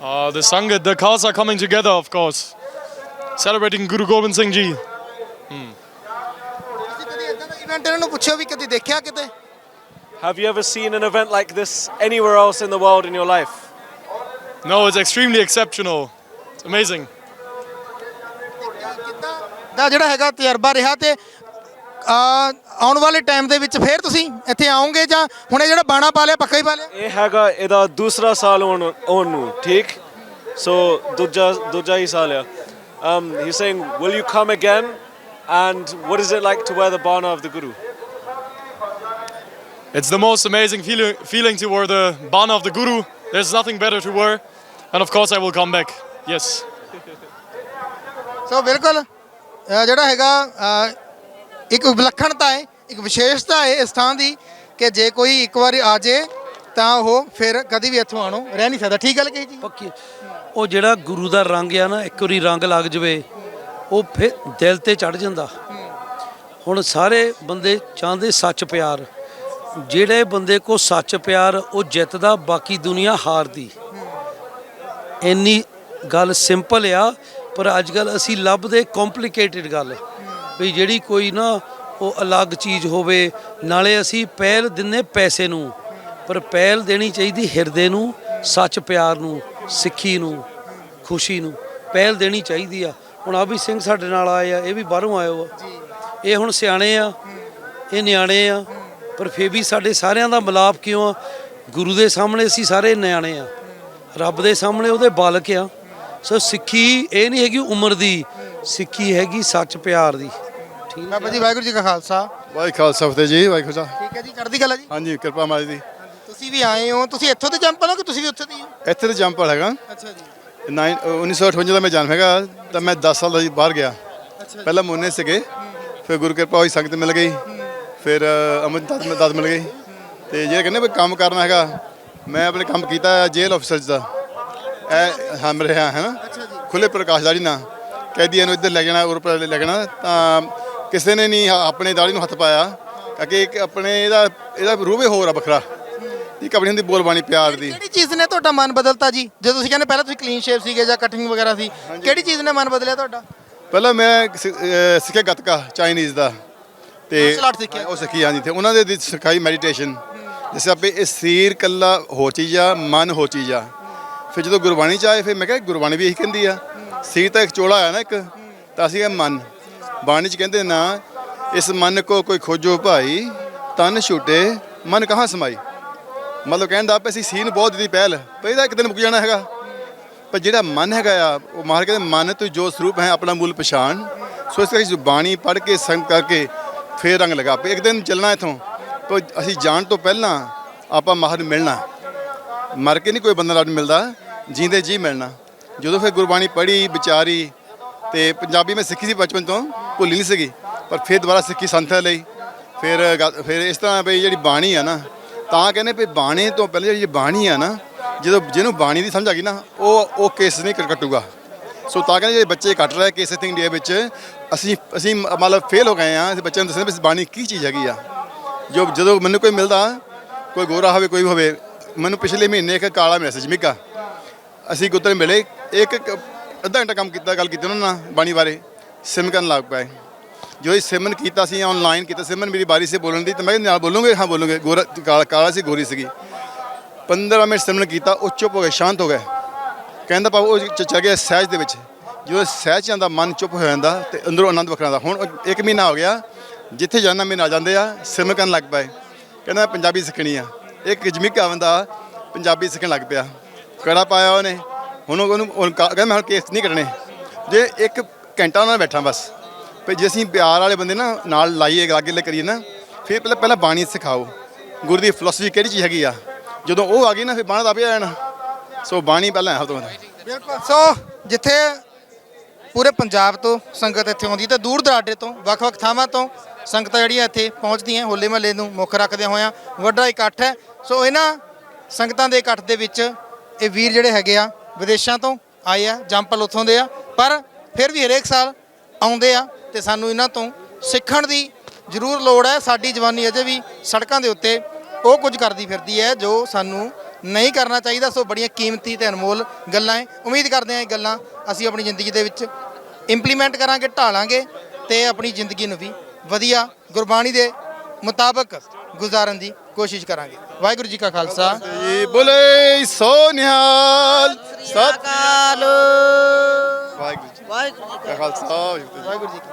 Uh, the Sangha, the cars are coming together, of course. Celebrating Guru Gobind Singh Ji. ਤੁਸੀਂ ਕਦੀ ਇਦਾਂ ਦਾ ਇਵੈਂਟ ਇਹਨਾਂ ਨੂੰ ਪੁੱਛਿਓ ਵੀ ਕਦੀ ਦੇਖਿਆ ਕਿਤੇ Have you ever seen an event like this anywhere else in the world in your life? No, it's extremely exceptional. It's amazing. ਦਾ ਜਿਹੜਾ ਹੈਗਾ ਤਜਰਬਾ ਰਿਹਾ ਤੇ ਆ ਆਉਣ ਵਾਲੇ ਟਾਈਮ ਦੇ ਵਿੱਚ ਫੇਰ ਤੁਸੀਂ ਇੱਥੇ ਆਓਗੇ ਜਾਂ ਹੁਣ ਇਹ ਜਿਹੜਾ ਬਾਣਾ ਪਾ ਲਿਆ ਪੱਕਾ ਹੀ ਪਾ ਲਿਆ ਇਹ ਹੈਗਾ ਇਹਦਾ ਦੂਸਰਾ ਸਾਲ ਹੋਣ ਹੋਣ ਨੂੰ ਠੀਕ ਸੋ ਦੂਜਾ ਦੂਜਾ ਹੀ ਸਾਲ ਆ um he's saying will you come again and what is it like to wear the bana of the guru It's the most amazing feeling, feeling to wear the Bana of the Guru. There's nothing better to wear. And of course, I will come back. Yes. ਸੋ ਬਿਲਕੁਲ ਅ, ਜਿਹੜਾ ਹੈਗਾ ਅ, ਇੱਕ ਵਿਲੱਖਣਤਾ ਹੈ ਇੱਕ ਵਿਸ਼ੇਸ਼ਤਾ ਹੈ ਇਸ ਥਾਂ ਦੀ ਕਿ ਜੇ ਕੋਈ ਇੱਕ ਵਾਰੀ ਆ ਜੇ ਤਾਂ ਉਹ ਫਿਰ ਕਦੀ ਵੀ ਇੱਥੋਂ ਆਣੋ ਰਹਿ ਨਹੀਂ ਸਕਦਾ ਠੀਕ ਗੱਲ ਕਹੀ ਜੀ ਪੱਕੀ ਉਹ ਜਿਹੜਾ ਗੁਰੂ ਦਾ ਰੰਗ ਆ ਨਾ ਇੱਕ ਵਾਰੀ ਰੰਗ ਲੱਗ ਜਵੇ ਉਹ ਫਿਰ ਦਿਲ ਤੇ ਚੜ ਜਾਂਦਾ ਹੁਣ ਸਾਰੇ ਬੰਦੇ ਚਾਹੁੰਦੇ ਸੱਚ ਪਿਆਰ ਜਿਹੜੇ ਬੰਦੇ ਕੋ ਸੱਚ ਪਿਆਰ ਉਹ ਜਿੱਤਦਾ ਬਾਕੀ ਦੁਨੀਆ ਹਾਰਦੀ ਇੰਨੀ ਗੱਲ ਸਿੰਪਲ ਆ ਪਰ ਅੱਜ ਕੱਲ ਅਸੀਂ ਲੱਭਦੇ ਕੰਪਲਿਕੇਟਿਡ ਗੱਲ। ਵੀ ਜਿਹੜੀ ਕੋਈ ਨਾ ਉਹ ਅਲੱਗ ਚੀਜ਼ ਹੋਵੇ ਨਾਲੇ ਅਸੀਂ ਪਹਿਲ ਦਿੰਨੇ ਪੈਸੇ ਨੂੰ ਪਰ ਪਹਿਲ ਦੇਣੀ ਚਾਹੀਦੀ ਹਿਰਦੇ ਨੂੰ ਸੱਚ ਪਿਆਰ ਨੂੰ ਸਿੱਖੀ ਨੂੰ ਖੁਸ਼ੀ ਨੂੰ। ਪਹਿਲ ਦੇਣੀ ਚਾਹੀਦੀ ਆ। ਹੁਣ ਆ ਵੀ ਸਿੰਘ ਸਾਡੇ ਨਾਲ ਆਏ ਆ ਇਹ ਵੀ ਬਾਹਰੋਂ ਆਏ ਹੋ ਆ। ਇਹ ਹੁਣ ਸਿਆਣੇ ਆ ਇਹ ਨਿਆਣੇ ਆ ਪਰ ਫੇਰ ਵੀ ਸਾਡੇ ਸਾਰਿਆਂ ਦਾ ਮਿਲਾਪ ਕਿਉਂ ਆ? ਗੁਰੂ ਦੇ ਸਾਹਮਣੇ ਅਸੀਂ ਸਾਰੇ ਨਿਆਣੇ ਆ। ਰੱਬ ਦੇ ਸਾਹਮਣੇ ਉਹਦੇ ਬਾਲਕ ਆ। ਸੋ ਸਿੱਖੀ ਇਹ ਨਹੀਂ ਹੈਗੀ ਉਮਰ ਦੀ ਸਿੱਖੀ ਹੈਗੀ ਸੱਚ ਪਿਆਰ ਦੀ। ਠੀਕ ਹੈ ਬਾਬਾ ਜੀ ਵਾਹਿਗੁਰੂ ਜੀ ਕਾ ਖਾਲਸਾ। ਵਾਹਿ ਖਾਲਸਾ ਫਤਿਹ ਜੀ ਵਾਹਿਗੁਰੂ ਸਾਹਿਬ ਠੀਕ ਹੈ ਜੀ ਚੜ੍ਹਦੀ ਕਲਾ ਜੀ। ਹਾਂਜੀ ਕਿਰਪਾ ਮਾਲੀ ਦੀ। ਤੁਸੀਂ ਵੀ ਆਏ ਹੋ। ਤੁਸੀਂ ਇੱਥੋਂ ਦੇ ਜੰਪਲ ਹੋ ਕਿ ਤੁਸੀਂ ਵੀ ਉੱਥੇ ਦੇ ਹੀ ਹੋ? ਇੱਥੇ ਤੇ ਜੰਪਲ ਹੈਗਾ। ਅੱਛਾ ਜੀ। 9 1958 ਦਾ ਮੈਂ ਜਨਮ ਹੈਗਾ ਤਾਂ ਮੈਂ 10 ਸਾਲ ਦਾ ਜੀ ਬਾਹਰ ਗਿਆ। ਅੱਛਾ ਪਹਿਲਾਂ ਮੋਨੇ ਸੀਗੇ ਫਿਰ ਗੁਰੂ ਕਿਰਪਾ ਹੋਈ ਸੰਗਤ ਮਿਲ ਗਈ। ਫਿਰ ਅਮਰਦਾਸ ਦਾਸ ਮਿਲ ਗਈ ਤੇ ਜੇ ਕਹਿੰਦੇ ਵੀ ਕੰਮ ਕਰਨਾ ਹੈਗਾ ਮੈਂ ਆਪਣੇ ਕੰਮ ਕੀਤਾ ਜੇਲ੍ਹ ਅਫਸਰ ਦਾ। ਇਹ ਹਮ ਰਿਹਾ ਹੈ ਨਾ? ਖੁੱਲੇ ਪ੍ਰਕਾਸ਼ ਦਾ ਜੀ ਨਾ ਕੈਦੀਆਂ ਨੂੰ ਇੱਧਰ ਲੈ ਜਾਣਾ ਉਰਪ ਲੈ ਜਾਣਾ ਤਾਂ ਕਿਸੇ ਨੇ ਨਹੀਂ ਹ- ਆਪਣੇ ਦਾੜੀ ਨੂੰ ਹੱਥ ਪਾਇਆ। ਕਿਉਂਕਿ ਇੱਕ ਆਪਣੇ ਇਹਦਾ ਇਹਦਾ ਰੂਵੇ ਹੋਰ ਆ ਵੱਖਰਾ। ਇੱਕ ਆਪਣੀ ਹੁੰਦੀ ਬੋਲਬਾਣੀ ਪਿਆਰ ਦੀ। ਕਿਹੜੀ ਚੀਜ਼ ਨੇ ਤੁਹਾਡਾ ਮਨ ਬਦਲਤਾ ਜੀ? ਜਦੋਂ ਤੁਸੀਂ ਕਹਿੰਦੇ ਪਹਿਲਾਂ ਤੁਸੀਂ ਕਲੀਨ ਸ਼ੇਪ ਸੀਗੇ ਜਾਂ ਕਟਿੰਗ ਵਗੈਰਾ ਸੀ ਕਿਹੜੀ ਚੀਜ਼ ਨੇ ਮਨ ਬਦਲਿਆ ਤੁਹਾਡਾ? ਪਹਿਲਾਂ ਮੈਂ ਸਿੱਖਿਆ ਗੱਤਕਾ ਚਾਈਨੀਜ਼ ਦਾ। ਤੇ art ਸਿੱਖਿਆ। ਉਹ ਸਿੱਖੀ ਹਾਂਜੀ ਤੇ ਉਹਨਾਂ ਦੇ ਸਿਖਾਈ ਮੈਡੀਟੇਸ਼ਨ ਜਿਵੇਂ ਆਪੇ ਇਹ ਸਰੀਰ ਕੱਲਾ ਹੋ ਚੀਜ਼ ਆ ਮਨ ਹੋ ਚੀਜ਼ ਆ। ਫਿਰ ਜਦੋਂ ਗੁਰਬਾਣੀ ਚ ਆਏ ਫਿਰ ਮੈਂ ਕਿਹਾ ਗੁਰਬਾਣੀ ਵੀ ਇਹੀ ਕਹਿੰਦੀ ਆ। ਸਰੀਰ ਤਾਂ ਇੱਕ ਚੋਲਾ ਆ ਨਾ ਇੱਕ ਤਾਂ ਅਸੀਂ ਕਿਹਾ ਮਨ। ਬਾਣੀ ਚ ਕਹਿੰਦੇ ਨਾ ਇਸ ਮਨ ਕੋ ਕੋਈ ਖੋਜੋ ਭਾਈ ਤਨ ਛੁੱਟੇ ਮਨ ਕਹਾਂ ਸਮਾਈ। ਮਤਲਬ ਕਹਿੰਦਾ ਆਪੇ ਅਸੀਂ ਸੀ ਨੂੰ ਬਹੁਤ ਦਿੱਤੀ ਪਹਿਲ ਪਰ ਇਹਦਾ ਇੱਕ ਦਿਨ ਮੁੱਕ ਜਾਣਾ ਹੈਗਾ। ਪਰ ਜਿਹੜਾ ਮਨ ਹੈਗਾ ਆ ਉਹ ਮਾਰ ਕਹਿੰਦੇ ਮਨ ਤੂੰ ਜੋ ਸਰੂਪ ਹੈ ਆਪਣਾ ਮੂਲ ਪਛਾਣ। ਸੋ ਇਸ ਕਰਕੇ ਬਾਣੀ ਪੜ੍ਹ ਕੇ ਸੰਗ ਕਰਕੇ ਫੇਰ ਰੰਗ ਲਗਾ ਪਏ। ਇੱਕ ਦਿਨ ਚੱਲਣਾ ਇਥੋਂ। ਪਰ ਅਸੀਂ ਜਾਣ ਤੋਂ ਪਹਿਲਾਂ ਆਪਾਂ ਮਾਹਰ ਨੂੰ ਮਿਲਣਾ। ਮਰ ਕੇ ਨਹੀਂ ਕੋਈ ਬੰਦਾ ਨਾਲ ਮਿਲਦਾ। ਜੀਂਦੇ ਜੀ ਮਿਲਣਾ। ਜਦੋਂ ਫਿਰ ਗੁਰਬਾਣੀ ਪੜ੍ਹੀ, ਵਿਚਾਰੀ ਤੇ ਪੰਜਾਬੀ ਮੈਂ ਸਿੱਖੀ ਸੀ ਬਚਪਨ ਤੋਂ, ਭੁੱਲੀ ਨਹੀਂ ਸੀਗੀ। ਪਰ ਫਿਰ ਦੁਬਾਰਾ ਸਿੱਖੀ ਸੰਥਿਆ ਲਈ। ਫਿਰ ਗ ਫਿਰ ਇਸ ਤਰ੍ਹਾਂ ਵੀ ਜਿਹੜੀ ਬਾਣੀ ਆ ਨਾ, ਤਾਂ ਕਹਿੰਦੇ ਵੀ ਬਾਣੀ ਤੋਂ ਪਹਿਲੇ ਜਿਹੜੀ ਬਾਣੀ ਆ ਨਾ, ਜਦੋਂ ਜਿਹਨੂੰ ਬਾਣੀ ਦੀ ਸਮਝ ਆ ਗਈ ਨਾ, ਉਹ ਉਹ ਕੇਸ ਨਹੀਂ ਕੱਟੂਗਾ ਸੋ ਤਾਂ ਕਹਿੰਦੇ ਜਿਹੜੇ ਬੱਚੇ ਕੱਟ ਰਹੇ ਕਿ ਕੇਸ ਇਥੇ ਇੰਡੀਆ ਵਿੱਚ, ਅਸੀਂ ਅਸੀਂ ਮਤਲਬ ਫੇਲ ਹੋ ਗਏ ਆ ਅਸੀਂ ਬੱਚਿਆਂ ਨੂੰ ਦੱਸਣਾ ਵੀ ਬਾਣੀ ਕੀ ਚੀਜ਼ ਹੈਗੀ ਆ। ਜੋ ਜਦੋਂ ਮੈਨੂੰ ਕੋਈ ਮਿਲਦਾ, ਕੋਈ ਗੋਰਾ ਹੋਵੇ, ਕੋਈ ਵੀ ਹੋਵੇ, ਮੈਨੂੰ ਪਿਛਲੇ ਮਹੀਨੇ ਇੱਕ ਕਾਲਾ ਮੈਸੇਜ ਸੀ ਅਸੀਂ ਗੁੱਤਰੇ ਮਿਲੇ, ਇੱਕ ਅੱਧਾ ਘੰਟਾ ਕੰਮ ਕੀਤਾ, ਗੱਲ ਕੀਤੀ ਉਹਨਾਂ ਨਾਲ ਬਾਣੀ ਬਾਰੇ, ਸਿਮ ਕਰਨ ਲੱਗ ਪਏ। ਜੋ ਇਹ ਸਿਮਨ ਕੀਤਾ ਸੀ ਆਨਲਾਈਨ ਕੀਤਾ ਸਿਮਨ ਮੇਰੀ ਬਾਰੀ ਸੇ ਬੋਲਣ ਦੀ, ਤਾਂ ਮੈਂ ਨਾਲ ਬੋਲੂਗੇ? ਹਾਂ, ਬੋਲੂਗੇ। ਗੋਰਾ, ਕਾਲਾ ਕਾਲਾ ਸੀ, ਗੋਰੀ ਸੀਗੀ। 15 ਮਿੰਟ ਸਿਮਨ ਕੀਤਾ, ਉਹ ਚੁੱਪ ਹੋ ਗਏ, ਸ਼ਾਂਤ ਹੋ ਗਏ। ਕਹਿੰਦਾ ਭਾਵ ਉਹ ਚ- ਗਿਆ ਸਹਿਜ ਦੇ ਵਿੱਚ। ਜਦੋਂ ਸਹਿਜ ਚ ਆਉਂਦਾ ਮਨ ਚੁੱਪ ਹੋ ਜਾਂਦਾ ਤੇ ਅੰਦਰੋਂ ਆਨੰਦ ਵੱਖਰਾ ਆਉਂਦਾ। ਹੁਣ ਇੱਕ ਮਹੀਨਾ ਹੋ ਗਿਆ, ਜਿੱਥੇ ਜਾਣਾ ਮੇਰੇ ਨਾਲ ਜਾਂਦੇ ਆ ਸਿਮਰਨ ਕਰਨ ਲੱਗ ਪਏ। ਕਹਿੰਦਾ ਮੈਂ ਪੰਜਾਬੀ ਸਿੱਖਣੀ ਆ। ਇੱਕ ਜਮੀਕਾ ਬੰਦਾ ਪੰਜਾਬੀ ਸਿੱਖਣ ਲੱਗ ਪਿਆ। ਕੜਾ ਪਾਇਆ ਉਹਨੇ। ਹੁਣ ਉਹਨੂੰ ਕਹਿੰਦਾ ਮੈਂ ਹੁਣ ਕੇਸ ਨਹੀਂ ਕੱਢਣੇ। ਜੇ ਇੱਕ ਘੰਟਾ ਉਹਨਾਂ ਨਾਲ ਬੈਠਾ ਬਸ। ਵੀ ਜੇ ਅਸੀਂ ਪਿਆਰ ਵਾਲੇ ਬੰਦੇ ਨਾ ਨਾਲ ਲਾਈਏ, ਲਾਗੇ ਲੈ ਕਰੀਏ ਨਾ, ਫਿਰ ਪਹਿਲਾਂ ਪਹਿਲਾਂ ਬਾਣੀ ਸਿਖਾਓ। ਗੁਰੂ ਦੀ ਫਿਲਾਸਫੀ ਕਿਹੜੀ ਚੀਜ਼ ਹੈਗੀ ਆ? ਜਦੋਂ ਉਹ ਆ ਗਈ ਨਾ, ਫਿਰ ਬਾਣਾ ਦਾ ਆਪੇ ਜਾਣਾ। ਸੋ ਬਾਣੀ ਪਹਿਲਾਂ ਹੈ ਤੋਂ ਬਿਲਕੁਲ, ਸੋ ਜਿੱਥੇ ਪੂਰੇ ਪੰਜਾਬ ਤੋਂ ਸੰਗਤ ਇੱਥੇ ਆਉਂਦੀ, ਤੇ ਦੂਰ ਦਰਾਡੇ ਤੋਂ, ਵੱਖ-ਵੱਖ ਥਾਵਾਂ ਤੋਂ ਸੰਗਤਾਂ ਜਿਹੜੀਆਂ ਇੱਥੇ ਪਹੁੰਚਦੀਆਂ, ਹੋਲੇ ਮਹੱਲੇ ਨੂੰ ਮੁੱਖ ਰੱਖਦੇ ਹੋਇਆਂ ਵੱਡਾ ਇਕੱਠ ਹੈ। ਸੋ ਇਹਨਾਂ ਸੰਗਤਾਂ ਦੇ ਇਕੱਠ ਦੇ ਵਿੱਚ ਇਹ ਵੀਰ ਜਿਹੜੇ ਹੈਗੇ ਆ, ਵਿਦੇਸ਼ਾਂ ਤੋਂ ਆਏ ਆ ਜੰਪਲ ਉੱਥੋਂ ਦੇ ਆ, ਪਰ ਫਿਰ ਵੀ ਹਰੇਕ ਸਾਲ ਆਉਂਦੇ ਆ, ਤੇ ਸਾਨੂੰ ਇਹਨਾਂ ਤੋਂ ਸਿੱਖਣ ਦੀ ਜ਼ਰੂਰ ਲੋੜ ਹੈ। ਸਾਡੀ ਜਵਾਨੀ ਅਜੇ ਵੀ ਸੜਕਾਂ ਦੇ ਉੱਤੇ ਉਹ ਕੁਝ ਕਰਦੀ ਫਿਰਦੀ ਹੈ, ਜੋ ਸਾਨੂੰ ਨਹੀਂ ਕਰਨਾ ਚਾਹੀਦਾ ਸੋ ਬੜੀਆਂ ਕੀਮਤੀ ਤੇ ਅਨਮੋਲ ਗੱਲਾਂ ਹੈ। ਉਮੀਦ ਕਰਦੇ ਹਾਂ ਇਹ ਗੱਲਾਂ ਅਸੀਂ ਆਪਣੀ ਜ਼ਿੰਦਗੀ ਦੇ ਵਿੱਚ ਇੰਪਲੀਮੈਂਟ ਕਰਾਂਗੇ ਢਾਲਾਂਗੇ ਤੇ ਆਪਣੀ ਜ਼ਿੰਦਗੀ ਨੂੰ ਵੀ ਵਧੀਆ ਗੁਰਬਾਣੀ ਦੇ ਮੁਤਾਬਕ ਗੁਜ਼ਾਰਨ ਦੀ ਕੋਸ਼ਿਸ਼ ਕਰਾਂਗੇ। ਵਾਹਿਗੁਰੂ ਜੀ ਕਾ ਖਾਲਸਾ। ਜੀ ਬੋਲੇ ਸੋ ਨਿਹਾਲ ਸਤਿ ਅਕਾਲ। ਵਾਹਿਗੁਰੂ ਜੀ ਵਾਹਿਗੁਰੂ ਜੀ ਕਾ ਖਾਲਸਾ। ਵਾਹਿਗੁਰੂ ਜੀ ਕੀ